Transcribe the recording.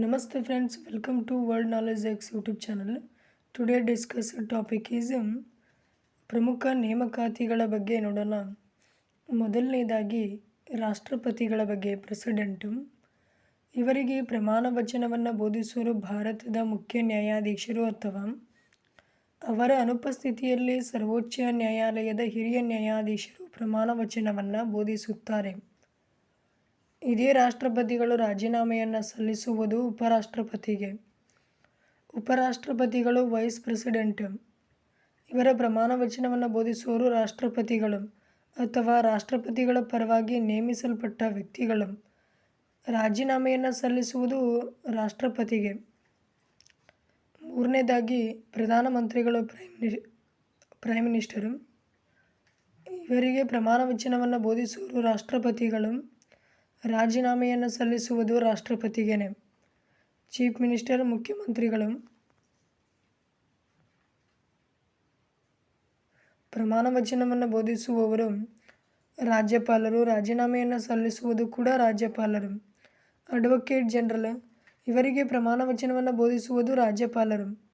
Namaste friends, welcome to World Knowledge X YouTube channel. Today discuss topic is um, ಪ್ರಮುಖ ನೇಮಕಾತಿಗಳ ಬಗ್ಗೆ ನೋಡೋಣ. ಮೊದಲನೇದಾಗಿ ರಾಷ್ಟ್ರಪತಿಗಳ ಬಗ್ಗೆ ಪ್ರೆಸಿಡೆಂಟು ಇವರಿಗೆ ಪ್ರಮಾಣ ವಚನವನ್ನು ಬೋಧಿಸುವರು ಭಾರತದ ಮುಖ್ಯ ನ್ಯಾಯಾಧೀಶರು ಅಥವಾ ಅವರ ಅನುಪಸ್ಥಿತಿಯಲ್ಲಿ ಸರ್ವೋಚ್ಚ ನ್ಯಾಯಾಲಯದ ಹಿರಿಯ ನ್ಯಾಯಾಧೀಶರು ಪ್ರಮಾಣ ವಚನವನ್ನು ಬೋಧಿಸುತ್ತಾರೆ. ಇದೇ ರಾಷ್ಟ್ರಪತಿಗಳು ರಾಜೀನಾಮೆಯನ್ನು ಸಲ್ಲಿಸುವುದು ಉಪರಾಷ್ಟ್ರಪತಿಗೆ. ಉಪರಾಷ್ಟ್ರಪತಿಗಳು ವೈಸ್ ಪ್ರೆಸಿಡೆಂಟ್. ಇವರ ಪ್ರಮಾಣ ವಚನವನ್ನು ಬೋಧಿಸುವವರು ರಾಷ್ಟ್ರಪತಿಗಳು ಅಥವಾ ರಾಷ್ಟ್ರಪತಿಗಳ ಪರವಾಗಿ ನೇಮಿಸಲ್ಪಟ್ಟ ವ್ಯಕ್ತಿಗಳು. ರಾಜೀನಾಮೆಯನ್ನು ಸಲ್ಲಿಸುವುದು ರಾಷ್ಟ್ರಪತಿಗೆ. ಮೂರನೇದಾಗಿ ಪ್ರಧಾನಮಂತ್ರಿಗಳು, ಪ್ರೈಮ್ ಮಿನಿ, ಪ್ರೈಮ್ ಮಿನಿಸ್ಟರು. ಇವರಿಗೆ ಪ್ರಮಾಣ ವಚನವನ್ನು ಬೋಧಿಸುವರು ರಾಷ್ಟ್ರಪತಿಗಳು. ರಾಜೀನಾಮೆಯನ್ನು ಸಲ್ಲಿಸುವುದು ರಾಷ್ಟ್ರಪತಿಗೇನೆ. ಚೀಫ್ ಮಿನಿಸ್ಟರ್, ಮುಖ್ಯಮಂತ್ರಿಗಳು. ಪ್ರಮಾಣ ವಚನವನ್ನು ಬೋಧಿಸುವವರು ರಾಜ್ಯಪಾಲರು, ರಾಜೀನಾಮೆಯನ್ನು ಸಲ್ಲಿಸುವುದು ಕೂಡ ರಾಜ್ಯಪಾಲರು. ಅಡ್ವೊಕೇಟ್ ಜನರಲ್, ಇವರಿಗೆ ಪ್ರಮಾಣ ವಚನವನ್ನು ಬೋಧಿಸುವುದು ರಾಜ್ಯಪಾಲರು.